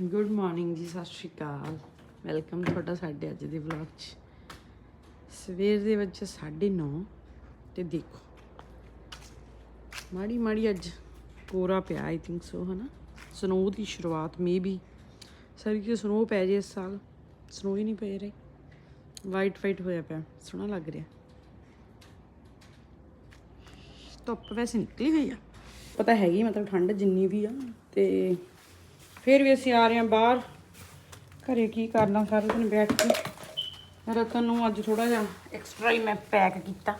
Good morning ਜੀ, ਸਤਿ ਸ਼੍ਰੀ ਅਕਾਲ। Welcome ਤੁਹਾਡਾ ਸਾਡੇ ਅੱਜ ਦੇ ਵਲੌਗ 'ਚ। ਸਵੇਰ ਦੇ ਵਿੱਚ 9:30 ਤੇ ਦੇਖੋ। ਮਾੜੀ ਮਾੜੀ ਅੱਜ ਕੋਰਾ ਪਿਆ ਆਈ ਥਿੰਕ ਸੋ ਹਨਾ? ਸਨੋ ਦੀ ਸ਼ੁਰੂਆਤ ਮੇ ਬੀ ਸਰ ਕਿ ਸਨੋ ਪੈ ਜੇ ਇਸ ਸਾਲ? ਸਨੋ ਹੀ ਨਹੀਂ ਪੈ ਰਹੀ। ਵਾਈਟ ਵਾਈਟ ਹੋਇਆ ਪਿਆ, ਸੋਹਣਾ ਲੱਗ ਰਿਹਾ। ਧੁੱਪ ਵੈਸੇ ਨਿਕਲੀ ਹੋਈ ਆ। ਪਤਾ ਹੈਗੀ, ਮਤਲਬ ਠੰਡ ਜਿੰਨੀ ਵੀ ਆ ਤੇ ਫਿਰ ਵੀ ਅਸੀਂ ਆ ਰਹੇ ਹਾਂ ਬਾਹਰ। ਘਰੇ ਕੀ ਕਰਨਾ ਸਾਰਾ ਦਿਨ ਬੈਠ ਕੇ। ਰਤਨ ਨੂੰ ਅੱਜ ਥੋੜਾ ਜਿਹਾ ਐਕਸਟਰਾ ਹੀ ਮੈਂ ਪੈਕ ਕੀਤਾ।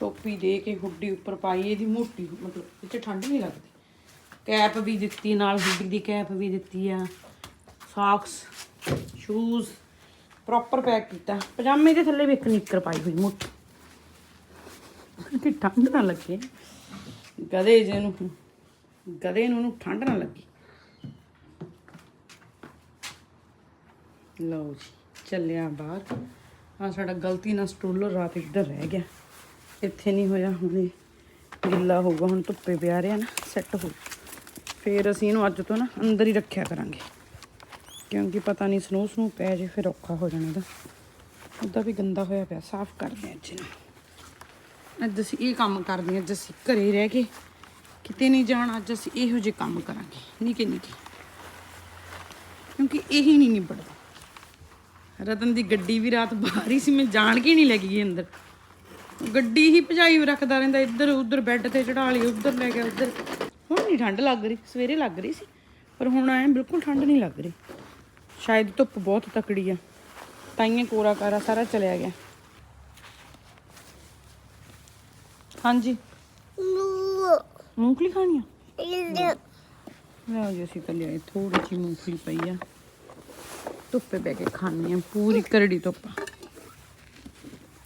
ਟੋਪੀ ਦੇ ਕੇ ਹੁੱਡੀ ਉੱਪਰ ਪਾਈ, ਇਹਦੀ ਮੋਟੀ, ਮਤਲਬ ਇਹ 'ਚ ਠੰਡ ਨਹੀਂ ਲੱਗਦੀ। ਕੈਪ ਵੀ ਦਿੱਤੀ ਨਾਲ, ਹੁੱਡੀ ਦੀ ਕੈਪ ਵੀ ਦਿੱਤੀ ਆ। ਸਾਕਸ ਸ਼ੂਜ਼ ਪ੍ਰੋਪਰ ਪੈਕ ਕੀਤਾ। ਪਜਾਮੇ ਦੇ ਥੱਲੇ ਵੀ ਇੱਕ ਨਿੱਕਰ ਪਾਈ ਹੋਈ, ਮੋਟੀ। ਕਿ ਠੰਡ ਨਾ ਲੱਗੇ। ਗਧੇ ਜੇ ਨੂੰ, ਗਧੇ ਨੂੰ ਉਹਨੂੰ ਠੰਡ ਨਾ ਲੱਗੀ। ਲਓ ਜੀ, ਚੱਲਿਆ ਬਾਹਰ। ਆ ਸਾਡਾ ਗਲਤੀ ਨਾਲ ਸਟੂਲਰ ਰਾਤ ਇੱਧਰ ਰਹਿ ਗਿਆ। ਇੱਥੇ ਨਹੀਂ ਹੋਇਆ, ਹੁਣੇ ਗਿੱਲਾ ਹੋਊਗਾ, ਹੁਣ ਧੁੱਪੇ ਪਿਆ ਰਿਹਾ ਨਾ ਸੈੱਟ ਹੋ। ਫੇਰ ਅਸੀਂ ਇਹਨੂੰ ਅੱਜ ਤੋਂ ਨਾ ਅੰਦਰ ਹੀ ਰੱਖਿਆ ਕਰਾਂਗੇ। ਕਿਉਂਕਿ ਪਤਾ ਨਹੀਂ ਸਨੋ ਸਨੋ ਪੈ ਜੇ, ਫਿਰ ਔਖਾ ਹੋ ਜਾਣਾ ਇਹਦਾ। ਉਹਦਾ ਵੀ ਗੰਦਾ ਹੋਇਆ ਪਿਆ, ਸਾਫ਼ ਕਰਦੇ ਹਾਂ ਅੱਜ ਇਹਨੂੰ। ਅੱਜ ਅਸੀਂ ਇਹ ਕੰਮ ਕਰਦੇ ਹਾਂ, ਅੱਜ ਅਸੀਂ ਘਰੇ ਰਹਿ ਕੇ ਕਿਤੇ ਨਹੀਂ ਜਾਣਾ, ਅੱਜ ਅਸੀਂ ਇਹੋ ਜਿਹੇ ਕੰਮ ਕਰਾਂਗੇ। ਨਿੱਕੇ ਨਿੱਕੇ ਕਿਉਂਕਿ ਇਹੀ ਨਹੀਂ ਨਿਬੜਦਾ। ਰਤਨ ਦੀ ਗੱਡੀ ਵੀ ਰਾਤ ਬਾਹਰ ਹੀ ਸੀ ਮੈਂ ਜਾਣ ਕੇ ਨਹੀਂ ਲੈ ਗਈ ਅੰਦਰ। ਗੱਡੀ ਹੀ ਭਜਾਈ ਰੱਖਦਾ ਰਹਿੰਦਾ ਇੱਧਰ ਉੱਧਰ ਬੈੱਡ ਤੇ ਚੜਾ ਲਈ ਉੱਧਰ ਲੈ ਗਿਆ ਉੱਧਰ। ਹੁਣ ਨਹੀਂ ਠੰਡ ਲੱਗ ਰਹੀ ਸਵੇਰੇ ਲੱਗ ਰਹੀ ਸੀ ਪਰ ਹੁਣ ਐ ਬਿਲਕੁਲ ਠੰਡ ਨਹੀਂ ਲੱਗ ਰਹੀ। ਸ਼ਾਇਦ ਧੁੱਪ ਬਹੁਤ ਤਕੜੀ ਆ। ਤਾਈਆਂ ਕੋਰਾ ਕਾਰਾ ਸਾਰਾ ਚਲਿਆ ਗਿਆ। ਹਾਂਜੀ। ਮੂੰਗਫਲੀ ਖਾਣੀ ਆ? ਲਓ ਜੀ ਅਸੀਂ ਤਾਂ ਲਿਆਏ ਥੋੜੀ ਜਿਹੀ ਮੂੰਗਫਲੀ ਪਈ ਆ। ਧੁੱਪੇ ਬੈ ਕੇ ਖਾਣੀ ਆ ਪੂਰੀ ਕਰੜੀ ਧੁੱਪ।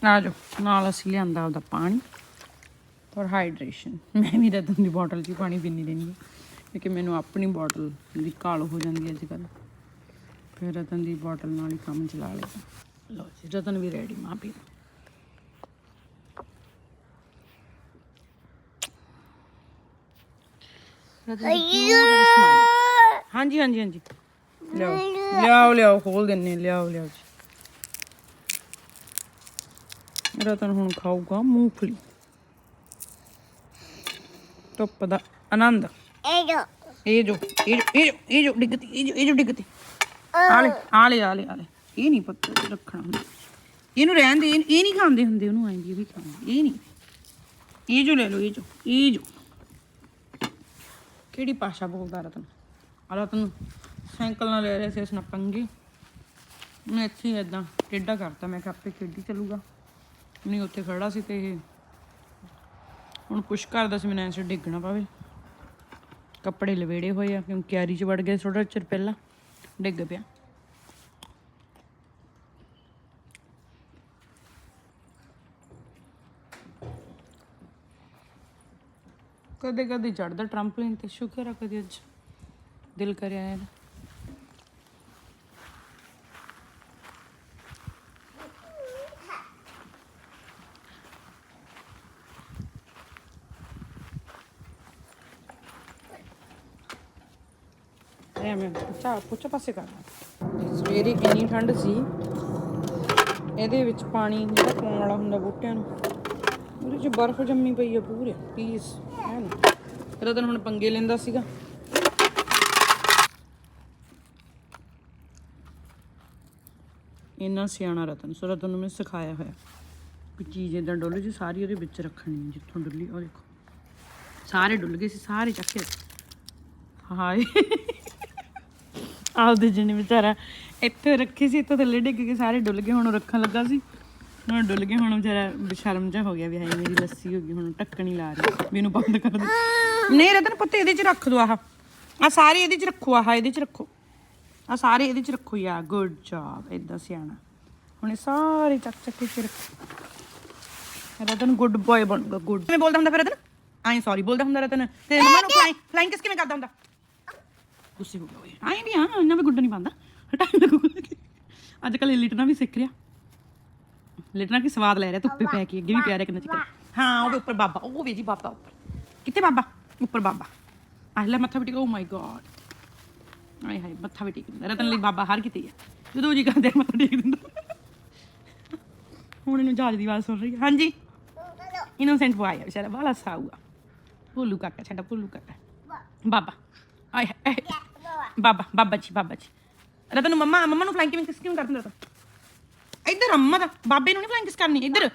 ਆ ਜੋ ਨਾਲ ਅਸੀਂ ਲਿਆਂਦਾ ਉਹਦਾ ਪਾਣੀ ਔਰ ਹਾਈਡਰੇਸ਼ਨ ਮੈਂ ਵੀ ਰਤਨ ਦੀ ਬੋਟਲ 'ਚ ਹੀ ਪਾਣੀ ਪੀਣੀ ਦੇਣੀ ਹਾਂ, ਕਿਉਂਕਿ ਮੈਨੂੰ ਆਪਣੀ ਬੋਟਲ ਦੀ ਕਾਲ ਹੋ ਜਾਂਦੀ ਹੈ ਅੱਜ ਕੱਲ੍ਹ ਫਿਰ ਰਤਨ ਦੀ ਬੋਟਲ ਨਾਲ ਹੀ ਕੰਮ ਚਲਾ ਲਿਆ ਲਓ ਜੀ, ਰਤਨ ਵੀ ਰੈਡੀ ਮਾਂ ਪੀ। ਲਓ। ਰਤਨ ਦੀ cute smile। ਹਾਂਜੀ ਹਾਂਜੀ ਹਾਂਜੀ। ਲਿਆਓ। ਲਿਆਓ। ਲਿਆਓ ਖੋਲ ਦਿੰਨੇ ਲਿਆਓ ਲਿਆਓ ਜੀ। ਰਤਨ ਹੁਣ ਖਾਊਗਾ ਮੂੰਗਫਲੀ। ਧੁੱਪ ਦਾ ਆਨੰਦ। ਇਹ ਜੋ। ਇਹ ਜੋ ਇਹ ਜੋ ਇਹ ਜੋ ਡਿੱਗਤੀ ਇਹ ਜੋ ਇਹ ਜੋ ਡਿੱਗਤੀ ਆਲੇ ਆਲੇ ਆਲੇ ਆਲੇ ਇਹ ਨਹੀਂ ਪੱਤਾ ਰੱਖਣਾ ਹੁੰਦਾ। ਇਹਨੂੰ ਰਹਿਣ ਦੇ ਇਹ ਨਹੀਂ ਖਾਂਦੇ ਹੁੰਦੇ ਉਹਨੂੰ ਆਂਦੀ ਵੀ ਖਾਂਦੇ ਇਹ ਨਹੀਂ। ਇਹ ਜੋ ਲੈ ਲਓ ਇਹ ਜੋ ਇਹ ਜੋ। ਕਿਹੜੀ ਭਾਸ਼ਾ ਬੋਲਦਾ ਰਤਨ? ਆ ਰਤਨ। ਸਾਈਕਲ ਨਾਲ ਲੈ ਰਹੇ ਸੀ ਅਸੀਂ ਪੰਗੇ ਮੈਂ ਇੱਥੇ ਇਦਾਂ ਟੇਢਾ ਕਰਤਾ, ਮੈਂ ਕਿਹਾ ਆਪੇ ਖੇਡੀ ਚੱਲੂਗਾ। ਨਹੀਂ, ਉੱਥੇ ਖੜਾ ਸੀ ਤੇ ਇਹ ਹੁਣ ਪੁਸ਼ ਕਰਦਾ ਸੀ, ਮੈਨੂੰ ਐਸੇ ਡਿੱਗਣਾ ਪਵੇ। ਕੱਪੜੇ ਲਵੇੜੇ ਹੋਏ ਆ, ਕਿਉਂਕਿ ਕਿਆਰੀ 'ਚ ਵੜ ਗਏ ਥੋੜਾ ਚਿਰ ਪਹਿਲਾਂ, ਡਿੱਗ ਪਿਆ। ਕਦੇ ਕਦੇ ਚੜਦਾ ਟਰੰਪਲਿਨ ਤੇ, ਸ਼ੁਕਰ ਆ ਕਦੇ ਅੱਜ ਦਿਲ ਕਰਿਆ ਇਹਦਾ। ਐ ਮੈਂ। ਪੁੱਛਾ ਪੁੱਛਾ ਪਾਸੇ ਕਰਨਾ ਸਵੇਰੇ ਇੰਨੀ ਠੰਡ ਸੀ। ਇਹਦੇ ਵਿੱਚ ਪਾਣੀ ਜਿਹੜਾ ਪਾਉਣ ਵਾਲਾ ਹੁੰਦਾ ਬੂਟਿਆਂ ਨੂੰ। ਉਹਦੇ 'ਚ ਬਰਫ਼ ਜੰਮੀ ਪਈ ਆ ਪੂਰੇ ਪੀਸ ਐਨ ਰਤਨ ਹੁਣ ਪੰਗੇ ਲੈਂਦਾ ਸੀਗਾ। ਇੰਨਾ ਸਿਆਣਾ ਰਤਨ ਸੋ ਰਤਨ ਨੂੰ ਮੈਂ ਸਿਖਾਇਆ ਹੋਇਆ। ਵੀ ਚੀਜ਼ ਇਦਾਂ ਡੁੱਲ ਜੀ, ਸਾਰੀ ਉਹਦੇ ਵਿੱਚ ਰੱਖਣੀ ਜਿੱਥੋਂ ਡੁੱਲੀ ਉਹ ਦੇਖੋ। ਸਾਰੇ ਡੁੱਲ ਗਏ ਸੀ, ਸਾਰੇ ਚੱਕੇ ਹਾਏ। ਆਪਦੇ ਜਿਹਨੇ ਵਿਚਾਰਾ ਇੱਥੇ ਰੱਖੀ ਸੀ ਇੱਥੇ ਥੱਲੇ ਡਿੱਗ ਕੇ ਸਾਰੇ ਡੁੱਲ ਗਏ ਹੁਣ ਰੱਖਣ ਲੱਗਾ ਸੀ। ਹੁਣ ਡੁੱਲ ਗਏ ਹੁਣ ਵਿਚਾਰਾ ਬੇਸ਼ਰਮ ਜਿਹਾ ਹੋ ਗਿਆ ਵੀ ਹਾਏ ਮੇਰੀ ਲੱਸੀ ਹੋ ਗਈ ਹੁਣ ਢੱਕਣ ਹੀ ਲਾ ਰਹੀ ਮੈਨੂੰ ਬੰਦ ਕਰ ਦੇ। ਨਹੀਂ ਰਤਨ ਪੁੱਤ ਇਹਦੇ ਚ ਰੱਖ ਦੋ ਆਹ। ਆ ਸਾਰੇ ਇਹਦੇ ਚ ਰੱਖੋ ਆਹ ਇਹਦੇ ਚ ਰੱਖੋ। ਆ ਸਾਰੇ ਇਹਦੇ ਚ ਰੱਖੋ ਯਾ ਗੁੱਡ ਜੌਬ ਇਦਾਂ ਸਿਆਣਾ। ਹੁਣ ਇਹ ਸਾਰੇ ਚੱਕ ਚੱਕ ਕੇ ਰੱਖੋ। ਰਤਨ ਗੁੱਡ ਬॉय ਬਣੂਗਾ ਗੁੱਡ ਕਿਵੇਂ ਬੋਲਦਾ ਹੁੰਦਾ ਫਿਰ ਰਤਨ? ਆਈ ਸੌਰੀ ਬੋਲਦਾ ਹੁੰਦਾ ਰਤਨ? ਤੇ ਮਮਾ ਨੂੰ ਫਲਾਈਂਗ ਕਿਸ ਕਿਵੇਂ ਕਰਦਾ ਹੁੰਦਾ? ਗੁੱਸੇ ਹੋ ਗਿਆ ਓਏ। ਆਈ ਵੀ ਹਾਂ ਇੰਨਾ ਵੀ ਗੁੱਡ ਨਹੀਂ ਪਾਉਂਦਾ ਟਾਈਮ ਲੱਗੂਗਾ ਅੱਜ ਕੱਲ ਲਿਟਣਾ ਵੀ ਸਿੱਖ ਰਿਹਾ। ਲਿਟਣਾ ਕੀ ਸਵਾਦ ਲੈ ਰਿਹਾ ਧੁੱਪੇ ਪੈ ਕੇ ਅੱਗੇ ਵੀ ਪਿਆਰੇ ਕਿੰਨਾ ਚਿਕਨ ਹਾਂ ਉਹਦੇ ਉੱਪਰ ਬਾਬਾ ਉਹ ਵੇ ਜੀ ਬਾਬਾ ਉੱਪਰ। ਕਿੱਥੇ ਬਾਬਾ? ਉੱਪਰ ਬਾਬਾ। ਆਹ ਲੈ ਮੱਥਾ ਬਿਟੇ ਓ ਮਾਈ ਗॉड ਆਏ ਹਾਏ ਮੱਥਾ ਵੀ ਟੇਕ ਦਿੰਦਾ। ਰਤਨ ਲਈ ਬਾਬਾ ਹਰ ਕਿਤੇ ਆ। ਜਦੋਂ ਜੀ ਕਰਦੇ ਮੱਥਾ ਟੇਕ ਦਿੰਦਾ। ਹੁਣ ਇਹਨੂੰ ਜਹਾਜ਼ ਦੀ ਆਵਾਜ਼ ਸੁਣ ਰਹੀ ਹੈ ਹਾਂਜੀ? ਇਨੋਸੈਂਟ ਬੁਆਏ ਆ ਵਿਚਾਰਾ। ਬਾਲਾ ਸਾਊਗਾ ਭੁੱਲੂ ਕਾਕਾ ਸਾਡਾ ਭੁੱਲੂ ਕਾਕਾ। ਬਾਬਾ। ਆਏ ਹਾਏ, ਆਏ ਬਾਬਾ ਬਾਬਾ ਜੀ ਬਾਬਾ ਜੀ। ਰਤਨ ਨੂੰ ਮੰਮਾ ਮੰਮਾ ਨੂੰ ਫਲਾਈਂਗ ਕਿਵੇਂ ਕਿਸ ਕਿਉਂ ਕਰ ਦਿੰਦਾ ਇੱਧਰ ਅੰਮਾ ਦਾ, ਬਾਬੇ ਨੂੰ ਨਹੀਂ ਫਲਾਈਂਗ ਕਿਸ ਕਰਨੀ? ਇੱਧਰ।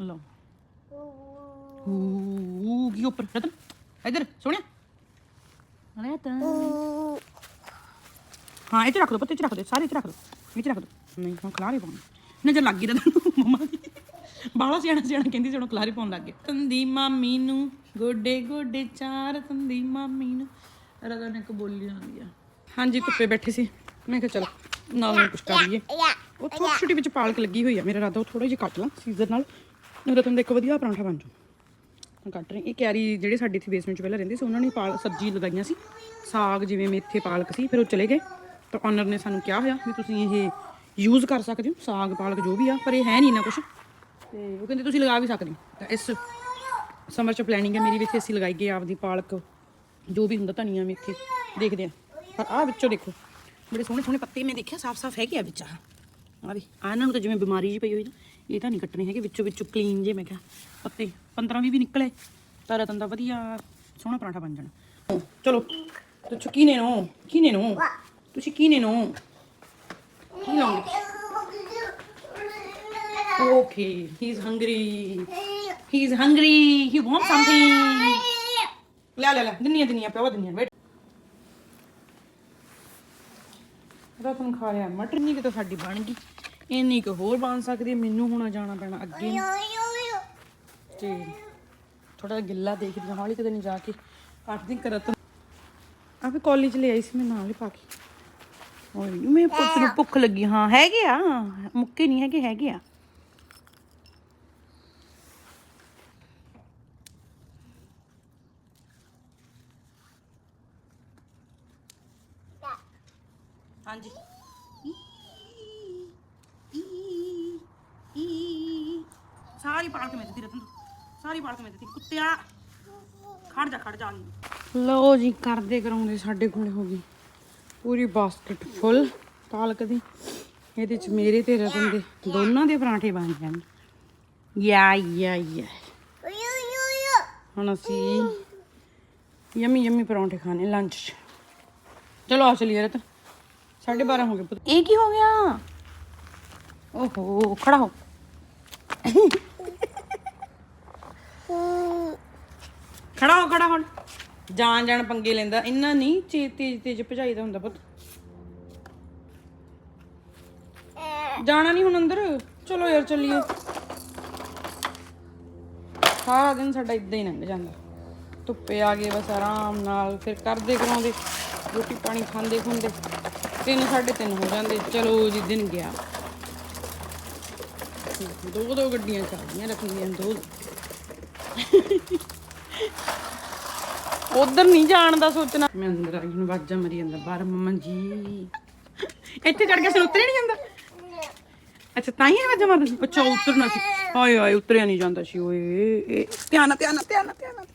ਲਓ। ਊ ਕੀ ਉੱਪਰ? ਰਤਨ, ਇੱਧਰ, ਸੋਹਣਿਆ। ਰਤਨ। ਹਾਂ ਇਹ ਰੱਖ ਦੋ ਪੱਤੇ ਚ ਰੱਖ ਦੋ, ਸਾਰੇ ਇੱਥੇ ਰੱਖ ਦੋ। ਇਹ ਚ ਰੱਖ ਦੋ। ਨਹੀਂ, ਹੁਣ ਖਲਾਰੇ ਪਾਉਣੇ। ਨਜ਼ਰ ਲੱਗ ਗਈ ਰਤਨ ਮੰਮਾ ਦੀ। ਬਾਹਲਾ ਸਿਆਣਾ ਸਿਆਣਾ ਕਹਿੰਦੀ ਸੀ, ਹੁਣ ਖਲਾਰੇ ਪਾਉਣ ਲੱਗ ਗਏ ਤੰਦੀ ਮਾਮੀ ਨੂੰ ਗੋਡੇ ਗੋਡੇ ਚਾਰ ਤੰਦੀ ਮਾਮੀ ਨੂੰ ਰਤਨ ਇੱਕ ਬੋਲੀ ਆਉਂਦੀ ਆ। ਹਾਂਜੀ ਧੁੱਪੇ ਬੈਠੇ ਸੀ। ਮੈਂ ਕਿਹਾ ਚਲੋ ਨਾਲ ਨਾਲ ਕੁਝ ਕਰ ਲਈਏ। ਉਹ ਛੋਟੀ ਛੋਟੀ ਵਿੱਚ ਪਾਲਕ ਲੱਗੀ ਹੋਈ ਆ। ਮੇਰਾ ਰਾਦਾ ਉਹ ਥੋੜਾ ਜਿਹਾ ਕੱਟ ਲਾਂ ਸੀਜ਼ਰ ਨਾਲ। ਰਤਨ ਦਾ ਇੱਕ ਵਧੀਆ ਪਰਾਂਠਾ ਬਣ ਜੂ ਮੈਂ ਕੱਟ ਰਹੀ ਇਹ ਕਿਆਰੀ ਜਿਹੜੇ ਸਾਡੇ ਇੱਥੇ ਬੇਸਮੈਂਟ 'ਚ ਪਹਿਲਾਂ ਰਹਿੰਦੇ ਸੀ ਉਹਨਾਂ ਨੇ ਪਾਲ ਸਬਜ਼ੀ ਲਗਾਈਆਂ ਸੀ। ਸਾਗ ਜਿਵੇਂ ਮੇਥੇ ਪਾਲਕ ਸੀ ਫਿਰ ਉਹ ਚਲੇ ਗਏ। ਤਾਂ ਓਨਰ ਨੇ ਸਾਨੂੰ ਕਿਹਾ ਹੋਇਆ ਵੀ ਤੁਸੀਂ ਇਹ ਯੂਜ਼ ਕਰ ਸਕਦੇ ਹੋ ਸਾਗ ਪਾਲਕ ਜੋ ਵੀ ਆ ਪਰ ਇਹ ਹੈ ਨਹੀਂ ਨਾ ਕੁਝ ਤੇ ਉਹ ਕਹਿੰਦੇ ਤੁਸੀਂ ਲਗਾ ਵੀ ਸਕਦੇ ਹੋ। ਤਾਂ ਇਸ ਸਮਰ 'ਚ ਪਲੈਨਿੰਗ ਹੈ। ਮੇਰੀ ਵਿੱਚ ਅਸੀਂ ਲਗਾਈ ਗਈ ਆਪਦੀ ਪਾਲਕ। ਜੋ ਵੀ ਹੁੰਦਾ ਧਨੀਆ ਮੇਥੇ ਦੇਖਦੇ ਆ। ਪਰ ਆਹ ਵਿੱਚੋਂ ਦੇਖੋ। ਬੜੇ ਸੋਹਣੇ ਸੋਹਣੇ ਪੱਤੇ ਮੈਂ ਦੇਖਿਆ ਸਾਫ਼-ਸਾਫ਼ ਹੈਗੇ ਆ ਵਿੱਚ ਆ ਆ ਵੀ, ਆ ਇਹਨਾਂ ਨੂੰ ਤਾਂ ਜਿਵੇਂ ਬਿਮਾਰੀ ਜੀ ਪਈ ਹੋਈ ਨਾ, ਇਹ ਤਾਂ ਨਹੀਂ ਕੱਟਣੇ ਹੈਗੇ, ਵਿੱਚੋਂ ਵਿੱਚੋਂ ਕਲੀਨ ਜੇ ਮੈਂ ਕਿਹਾ। ਪੱਤੇ 15 20 ਵੀ ਨਿਕਲੇ ਤਾਰਾ ਤੰਦਾ ਵਧੀਆ, ਸੋਹਣਾ ਪਰਾਂਠਾ ਬਣ ਜਾਣਾ। ਚਲੋ, ਤੁਸੀਂ ਕਿਨੇ ਨੂੰ ਕਿਨੇ ਨੂੰ, ਤੁਸੀਂ ਕਿਨੇ ਨੂੰ? ਕੀ ਲਾਉਂਗੇ? Okay he is hungry he is hungry ਹੀ ਲੈ ਲੈ ਲੈ, ਦੁਨੀਆ ਦੁਨੀਆ ਪਿਆ ਦੁਨੀਆ ਵੇਟ ਰਤਨ ਖਾ ਰਿਹਾ ਮਟਰ ਨਹੀਂ ਕਿ ਸਾਡੀ ਬਣ ਗਈ। ਇੰਨੀ ਕੁ ਹੋਰ ਬਣ ਸਕਦੀ ਮੈਨੂੰ ਹੁਣ ਜਾਣਾ ਪੈਣਾ ਅੱਗੇ। ਤੇ ਥੋੜਾ ਗਿੱਲਾ ਦੇਖਦੀ ਹਾਂ, ਹੌਲੀ ਕਿਤੇ ਨਹੀਂ ਜਾ ਕੇ। ਕੱਟਦੀ ਕਰਤ ਆ ਵੀ ਕਾਲਜ ਲੈ ਆਈ ਸੀ ਮੈਂ ਨਾਲ ਹੀ ਪਾ ਕੇ। ਓਏ ਮੈਂ ਪੁੱਤ ਨੂੰ ਭੁੱਖ ਲੱਗੀ, ਹਾਂ, ਹੈਗੇ ਆ। ਮੁੱਕੇ ਨਹੀਂ ਹੈਗੇ ਹੈਗੇ ਆ ਹਾਂਜੀ ਸਾਰੀ ਪਾਲਕ ਮੈਂ ਦਿੱਤੀ ਰਤਨ। ਸਾਰੀ ਪਾਲਕ ਮੈਂ ਦਿੱਤੀ। ਕੁੱਤਿਆ, ਖੜ ਜਾ ਖੜ ਜਾ ਲਓ ਜੀ, ਕਰਦੇ ਕਰਾਉਂਦੇ ਸਾਡੇ ਕੋਲੇ ਹੋ ਗਈ ਪੂਰੀ ਬਾਸਕਟ ਫੁੱਲ, ਪਾਲਕ ਦੀ। ਇਹਦੇ ਚ ਮੇਰੇ ਤੇ ਰਤਨ ਦੇ ਦੋਨਾਂ ਦੇ ਪਰਾਂਠੇ ਬਣ ਜਾਣ। ਯਾ ਯਾ ਯਾ। ਹੁਣ ਅਸੀਂ ਯਮੀ ਯਮੀ ਪਰੌਂਠੇ ਖਾਣੇ ਲੰਚ 'ਚ। ਚਲੋ ਆ ਚਲੀਏ ਰਤਨ। 12:30 ਹੋ ਗਏ ਇਹ ਕੀ ਹੋ ਗਿਆ? ਓਹੋ, ਖੜਾ ਹੋ। ਖੜਾ ਹੋ, ਖੜਾ ਹੁਣ। ਜਾਣ ਜਾਣ ਪੰਗੇ ਲੈਂਦਾ। ਇੰਨਾ ਨਹੀਂ ਚੇ ਤੇਜ ਤੇਜ ਭਜਾਈਦਾ ਹੁੰਦਾ ਪੁੱਤ। ਜਾਣਾ ਨਹੀਂ ਹੁਣ ਅੰਦਰ। ਚਲੋ ਯਾਰ ਚੱਲੀਏ। ਸਾਰਾ ਦਿਨ ਸਾਡਾ ਇਦਾਂ ਹੀ ਲੰਘ ਜਾਂਦਾ। ਧੁੱਪੇ ਆ ਗਏ ਬਸ ਆਰਾਮ ਨਾਲ। ਫਿਰ ਕਰਦੇ ਕਰਾਉਂਦੇ। ਰੋਟੀ ਪਾਣੀ ਖਾਂਦੇ ਖੁੰਦੇ। ਤਿੰਨ, ਸਾਢੇ ਤਿੰਨ ਹੋ ਜਾਂਦੇ। ਚਲੋ ਜੀ, ਦਿਨ ਗਿਆ। ਦੋ ਦੋ ਗੱਡੀਆਂ ਚੱਲਦੀਆਂ ਰੱਖਣੀਆਂ। ਦੋ। ਉਧਰ ਨਹੀਂ ਜਾਣ ਦਾ ਸੋਚਣਾ। ਮੈਂ ਅੰਦਰ ਆਈ ਹੁਣ ਵਾਜਾ ਮਰੀ ਜਾਂਦਾ। ਬਾਹਰ ਮੰਮਾ ਜੀ। ਇੱਥੇ ਚੜ ਕੇ ਸਿਰ ਉਤਰੇ ਨਹੀਂ ਜਾਂਦਾ? ਅੱਛਾ ਤਾਂ ਹੀ ਵਾਜਾ ਮਾਰਦਾ ਸੀ। ਅੱਛਾ ਉਤਰਨਾ ਸੀ। ਹਾਏ ਹਾਏ ਉਤਰਿਆ ਨਹੀਂ ਜਾਂਦਾ ਸੀ ਓਏ ਧਿਆਨ ਨਾਲ ਧਿਆਨ ਨਾਲ ਧਿਆਨ ਨਾਲ ਧਿਆਨ ਨਾਲ।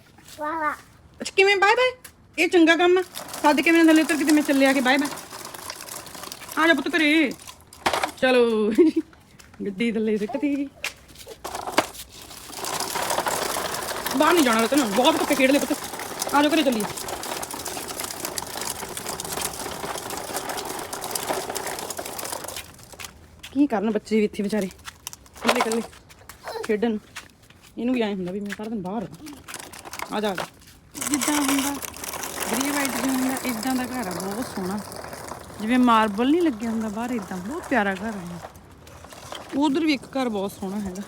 ਅੱਛਾ ਕਿਵੇਂ? Bye bye. ਇਹ ਚੰਗਾ ਕੰਮ ਆ। ਸੱਦ ਕੇ ਮੇਰੇ ਥੱਲੇ ਉਤਰ ਕੇ ਤੇ ਮੈਂ ਚੱਲੇ ਆ ਕੇ ਬਾਏ ਬਾਏ। ਆ ਜਾ ਪੁੱਤ ਘਰੇ। ਚਲੋ। ਗੱਡੀ ਥੱਲੇ ਸਿੱਟਦੀ ਬਾਹਰ ਨਹੀਂ ਜਾਣਾ ਤੈਨੂੰ ਬਹੁਤ ਧੁੱਪੇ ਖੇਡ ਲੈ ਪੁੱਤ। ਆ ਜਾ ਘਰੇ ਚੱਲੀਏ। ਕੀ ਕਰਨ ਬੱਚੇ ਵੀ ਇੱਥੇ ਵਿਚਾਰੇ? ਇਕੱਲੇ ਇਕੱਲੇ ਖੇਡਣ। ਇਹਨੂੰ ਵੀ ਐਂ ਹੁੰਦਾ ਵੀ ਮੈਂ ਸਾਰਾ ਦਿਨ ਬਾਹਰ ਆ ਆ ਜਾ ਆ ਜਾ। ਜਿੱਦਾਂ ਹੁੰਦਾ ਗ੍ਰੀ ਵਾਈਟ ਜਿਹਾ ਹੁੰਦਾ ਇਦਾਂ ਦਾ ਘਰ ਆ ਬਹੁਤ ਸੋਹਣਾ। ਜਿਵੇਂ ਮਾਰਬਲ ਨਹੀਂ ਲੱਗਿਆ ਹੁੰਦਾ ਬਾਹਰ ਇਦਾਂ ਬਹੁਤ ਪਿਆਰਾ ਘਰ ਆ ਉਧਰ ਵੀ ਇੱਕ ਘਰ ਬਹੁਤ ਸੋਹਣਾ ਹੈਗਾ।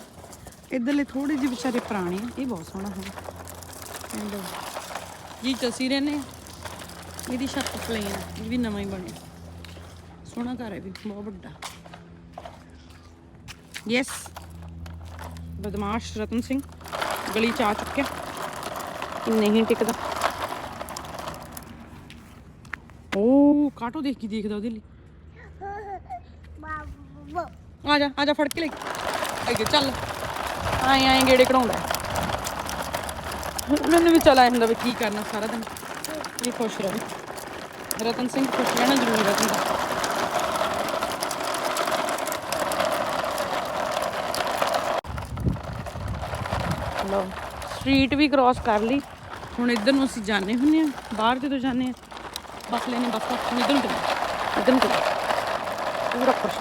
ਇਧਰਲੇ ਥੋੜੇ ਜਿਹੇ ਵਿਚਾਰੇ ਪੁਰਾਣੇ ਆ ਇਹ ਬਹੁਤ ਸੋਹਣਾ ਹੈਗਾ। ਐਂਡ ਜੀ ਚਸੀ ਰਹਿੰਦੇ ਆ ਇਹਦੀ ਛੱਤ ਪਲੇਨ ਇਹ ਵੀ ਨਵਾਂ ਹੀ ਬਣਿਆ। ਸੋਹਣਾ ਘਰ ਹੈ ਵੀ ਬਹੁਤ ਵੱਡਾ। ਯੈਸ ਬਦਮਾਸ਼ ਰਤਨ ਸਿੰਘ ਗਲੀ ਚ ਆ ਚੁੱਕਿਆ। ਨਹੀਂ ਟਿਕਦਾ। ਓ ਕਾਟੋ ਦੇਖ ਕੀ ਦੇਖਦਾ ਉਹਦੇ ਲਈ। ਆ ਜਾ ਆ ਜਾ ਫੜ ਕੇ ਲੈ ਅੱਗੇ ਚੱਲ। ਆਏ ਆਏ ਗੇੜੇ ਕਢਾਉਂਦਾ। ਮੈਨੂੰ ਵੀ ਚਲਾ ਹੁੰਦਾ ਵੀ ਕੀ ਕਰਨਾ ਸਾਰਾ ਦਿਨ। ਇਹ ਖੁਸ਼ ਰਹੇ ਰਤਨ ਸਿੰਘ ਖੁਸ਼ ਰਹਿਣਾ ਜ਼ਰੂਰੀ ਰਤਨ ਦਾ। ਲੋ ਸਟਰੀਟ ਵੀ ਕ੍ਰਾਸ ਕਰ ਲਈ। ਹੁਣ ਇੱਧਰ ਨੂੰ ਅਸੀਂ ਜਾਣੇ ਹੁੰਨੇ ਆ ਬਾਹਰ ਜਦੋਂ ਜਾਣੇ ਆ ਬੱਸ ਲੈਣੇ ਬੱਸ ਹੁਣ ਇੱਧਰ ਨੂੰ ਇੱਧਰ ਨੂੰ ਚੱਲੇ ਪੂਰਾ ਖੁਸ਼।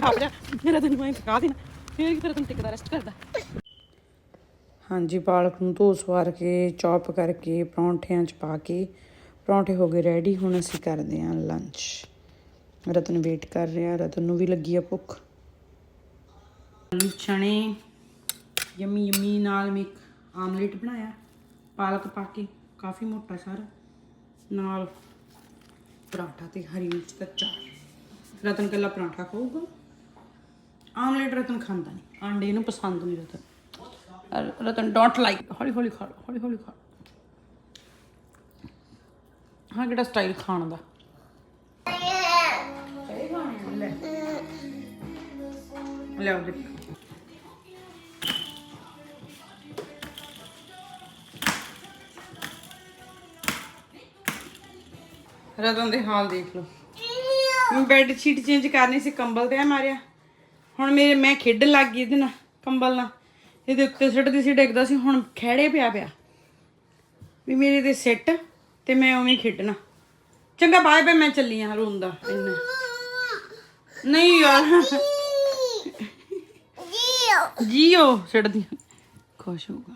ਜਾ ਜਾ। ਮੇਰਾ ਤਾਂ ਮੈਂ ਥਕਾ ਦੇਣਾ ਫੇਰ ਕੀ ਫਿਰ ਤੈਨੂੰ ਟਿਕਦਾ ਰੈਸਟ ਕਰਦਾ। ਹਾਂਜੀ, ਪਾਲਕ ਨੂੰ ਧੋ ਸਵਾਰ ਕੇ, ਚੌਪ ਕਰਕੇ, ਪਰੌਂਠਿਆਂ 'ਚ ਪਾ ਕੇ, ਪਰੌਂਠੇ ਹੋ ਗਏ ਰੈਡੀ ਹੁਣ ਅਸੀਂ ਕਰਦੇ ਹਾਂ ਲੰਚ ਰਤਨ ਵੇਟ ਕਰ ਰਿਹਾ। ਰਤਨ ਨੂੰ ਵੀ ਲੱਗੀ ਆ ਭੁੱਖ। ਆਲੂ ਚਣੇ ਯਮੀ ਯਮੀ ਨਾਲ ਮੈਂ ਆਮਲੇਟ ਬਣਾਇਆ। ਪਾਲਕ ਪਾ ਕੇ, ਕਾਫੀ ਮੋਟਾ ਸਾਰਾ। ਨਾਲ ਪਰਾਠਾ ਤੇ ਹਰੀ ਮਿਰਚ ਦਾ ਚਾਰ। ਰਤਨ ਕੱਲਾ ਪਰਾਠਾ ਖਾਊਗਾ। ਆਮਲੇਟ ਰਤਨ ਖਾਂਦਾ ਨਹੀਂ। ਆਂਡੇ ਨੂੰ ਪਸੰਦ ਨਹੀਂ ਰਤਨ। ਰਤਨ ਡੋਂਟ ਲਾਈਕ ਹੌਲੀ ਹੌਲੀ ਖਾ ਲਓ, ਹੌਲੀ ਹੌਲੀ ਖਾ। ਹਾਂ ਕਿਹੜਾ ਸਟਾਈਲ ਖਾਣ ਦਾ? ਦੇਖ। ਰਤਨ ਦੇ ਹਾਲ ਦੇਖ ਲਓ। ਮੈਂ ਬੈੱਡ ਸ਼ੀਟ ਚੇਂਜ ਕਰਨੀ ਸੀ ਕੰਬਲ ਤੇ ਆ ਮਾਰਿਆ। ਹੁਣ ਮੇਰੇ ਮੈਂ ਖੇਡਣ ਲੱਗ ਗਈ ਇਹਦੇ ਨਾਲ, ਕੰਬਲ ਨਾਲ। ਇਹਦੇ ਉੱਤੇ ਸਿੱਟਦੀ ਸੀ, ਡਿੱਗਦਾ ਸੀ, ਹੁਣ ਖਹਿੜੇ ਪਿਆ ਪਿਆ। ਵੀ ਮੇਰੇ ਤੇ ਸਿੱਟ ਤੇ ਮੈਂ ਉਵੇਂ ਖੇਡਣਾ। ਚੰਗਾ, ਬਾਏ ਬਾਏ, ਮੈਂ ਚੱਲੀ ਆ ਰੋਂਦਾ ਇੰਨਾ ਨਹੀਂ ਯਾਰ। ਜੀਓ। ਸਿੱਟਦੀ। ਖੁਸ਼ ਹੋਊਗਾ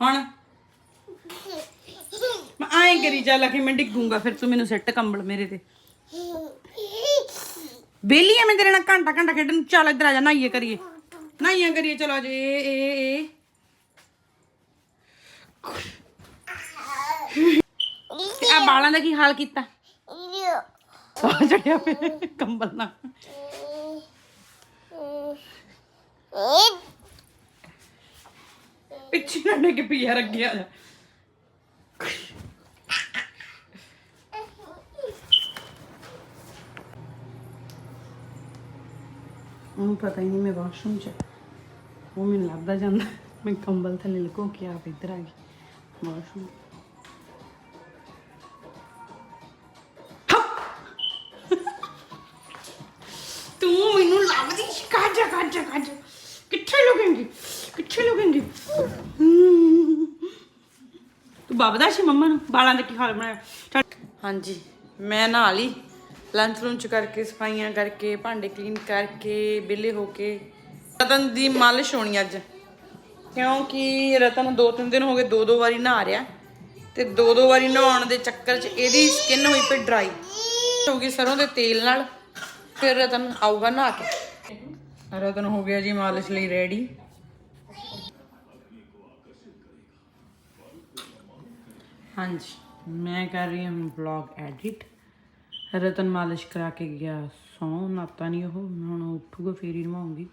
ਹੁਣ ਮੈਂ ਆਏ ਕਰੀ ਚੱਲ ਕਿ ਮੈਂ ਡਿੱਗੂਗਾ, ਫਿਰ ਤੂੰ ਮੈਨੂੰ ਸੈੱਟ ਕੰਬਲ ਮੇਰੇ ਤੇ। ਬੇਲੀ ਐ ਮੈਂ ਤੇਰੇ ਨਾਲ, ਘੰਟਾ ਘੰਟਾ ਖੇਡਣ। ਨੂੰ ਚੱਲ ਇੱਧਰ ਆ ਜਾ, ਨਾਈਏ ਕਰੀਏ। ਨਾਈਆਂ ਕਰੀਏ, ਚਲੋ ਜੀ ਏ ਏ ਏ ਆ ਬਾਲਾਂ ਦਾ ਕੀ ਹਾਲ ਕੀਤਾ? ਸਾਹ ਚੜਿਆ ਪਿਆ ਕੰਬਲ ਨਾਲ। ਪਿੱਛੇ ਨਾ ਡਿੱਗ ਪਿਆ ਰੱਗਿਆ ਜਾ। ਉਹਨੂੰ ਪਤਾ ਹੀ ਨਹੀਂ ਮੈਂ ਵਾਸ਼ਰੂਮ ਚ ਉਹ ਮੈਨੂੰ ਲੱਭਦਾ ਜਾਂਦਾ। ਮੈਂ ਕੰਬਲ ਥੱਲੇ ਲੁਕੋ ਕੇ ਆਪ ਇੱਧਰ ਆ ਗਈ। ਵਾਸ਼ਰੂਮ। ਤੂੰ ਮੈਨੂੰ ਲੱਭਦੀ ਕੱਜ ਕੱਜ ਕੱਜ ਕਿੱਥੇ ਲੁਕੇਂਗੀ? ਕਿੱਥੇ ਲੁਕੇਂਗੀ? ਹਮ। ਤੂੰ ਬਾਬਦਾ ਸੀ ਮੰਮਾ ਨੂੰ? ਬਾਲਾਂ ਦਾ ਕੀ ਹਾਲ ਬਣਾਇਆ ਹਾਂਜੀ, ਮੈਂ ਨਹਾ ਲਈ ਲੰਚ ਲੁੰਚ ਕਰਕੇ, ਸਫਾਈਆਂ ਕਰਕੇ, ਭਾਂਡੇ ਕਲੀਨ ਕਰਕੇ, ਵਿਹਲੇ ਹੋ ਕੇ। ਰਤਨ ਦੀ ਮਾਲਿਸ਼ ਹੋਣੀ ਅੱਜ। ਕਿਉਂਕਿ ਰਤਨ ਦੋ ਤਿੰਨ ਦਿਨ ਹੋ ਗਏ ਦੋ ਦੋ ਵਾਰੀ ਨਹਾ ਰਿਹਾ ਤੇ ਦੋ ਦੋ ਵਾਰੀ ਨਹਾਉਣ ਦੇ ਚੱਕਰ 'ਚ ਇਹਦੀ ਸਕਿਨ ਹੋਈ ਪਈ ਡਰਾਈ ਹੋ ਗਈ ਸਰੋਂ ਦੇ ਤੇਲ ਨਾਲ, ਫਿਰ ਰਤਨ ਆਊਗਾ ਨਹਾ ਕੇ। ਰਤਨ ਹੋ ਗਿਆ ਜੀ ਮਾਲਿਸ਼ ਲਈ ਰੈਡੀ ਹਾਂਜੀ, ਮੈਂ ਕਰ ਰਹੀ ਹਾਂ ਵਲੌਗ ਐਡਿਟ ਰਤਨ ਮਾਲਿਸ਼ ਕਰਾ ਕੇ ਗਿਆ ਸੌਂ ਨਾਤਾ ਨਹੀਂ ਉਹ ਹੁਣ ਉੱਠੂਗਾ ਫੇਰ ਹੀ ਨਵਾਉਂਗੀ।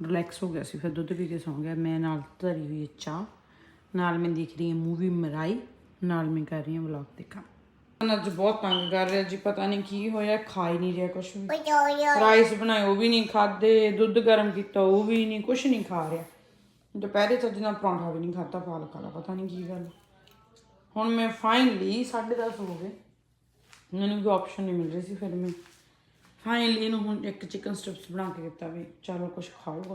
ਰਿਲੈਕਸ ਹੋ ਗਿਆ ਸੀ ਫਿਰ ਦੁੱਧ ਪੀ ਕੇ ਸੌਂ ਗਿਆ। ਮੈਂ ਨਾਲ ਧਰੀ ਹੋਈ ਚਾਹ ਨਾਲ ਮੈਂ ਦੇਖ ਰਹੀ ਹਾਂ ਮੂਵੀ ਮਰਾਈ ਨਾਲ ਮੈਂ ਕਰ ਰਹੀ ਹਾਂ ਵਲੌਗ ਦੇਖਾਂ ਅੱਜ ਬਹੁਤ ਤੰਗ ਕਰ ਰਿਹਾ ਜੀ ਪਤਾ ਨਹੀਂ ਕੀ ਹੋਇਆ ਖਾ ਹੀ ਨਹੀਂ ਰਿਹਾ ਕੁਝ ਵੀ। ਰਾਈਸ ਬਣਾਏ ਉਹ ਵੀ ਨਹੀਂ ਖਾਦੇ ਦੁੱਧ ਗਰਮ ਕੀਤਾ ਉਹ ਵੀ ਨਹੀਂ ਕੁਝ ਨਹੀਂ ਖਾ ਰਿਹਾ। ਦੁਪਹਿਰੇ ਚੱਜ ਨਾਲ ਪਰੌਂਠਾ ਵੀ ਨਹੀਂ ਖਾਦਾ ਪਾਲਕ ਵਾਲਾ ਪਤਾ ਨਹੀਂ ਕੀ ਗੱਲ। ਹੁਣ ਮੈਂ ਫਾਈਨਲੀ 10:30 ਹੋ ਗਏ। ਮੈਨੂੰ ਕੋਈ ਆਪਸ਼ਨ ਨਹੀਂ ਮਿਲ ਰਹੀ ਸੀ ਫਿਰ ਮੈਂ ਫਾਈਨਲੀ ਇਹਨੂੰ ਹੁਣ ਇੱਕ ਚਿਕਨ ਸਟ੍ਰਿਪਸ ਬਣਾ ਕੇ ਦਿੱਤਾ ਵੀ ਚਲੋ ਕੁਝ ਖਾਊਗਾ।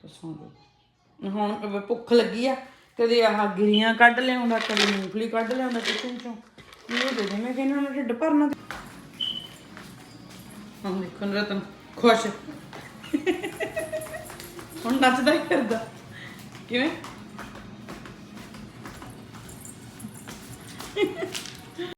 ਤਾਂ ਸੌਂ ਜਾਊ ਹੁਣ ਭੁੱਖ ਲੱਗੀ ਆ, ਕਦੇ ਆਹ ਗਿਰੀਆਂ ਕੱਢ ਲਿਆਉਂਦਾ, ਕਦੇ ਮੂੰਗਫਲੀ ਕੱਢ ਲਿਆਉਂਦਾ ਕਿਚਨ ਚੋਂ। ਇਹ ਦੇ ਦੇ, ਮੈਂ ਕਹਿੰਦਾ ਨਾ ਢਿੱਡ ਭਰਨਾ। ਹਾਂ ਦੇਖੋ ਨਰਤਨ, ਖੁਸ਼। ਹੁਣ ਨੱਚਦਾ ਹੀ ਕਰਦਾ ਕਿਵੇਂ?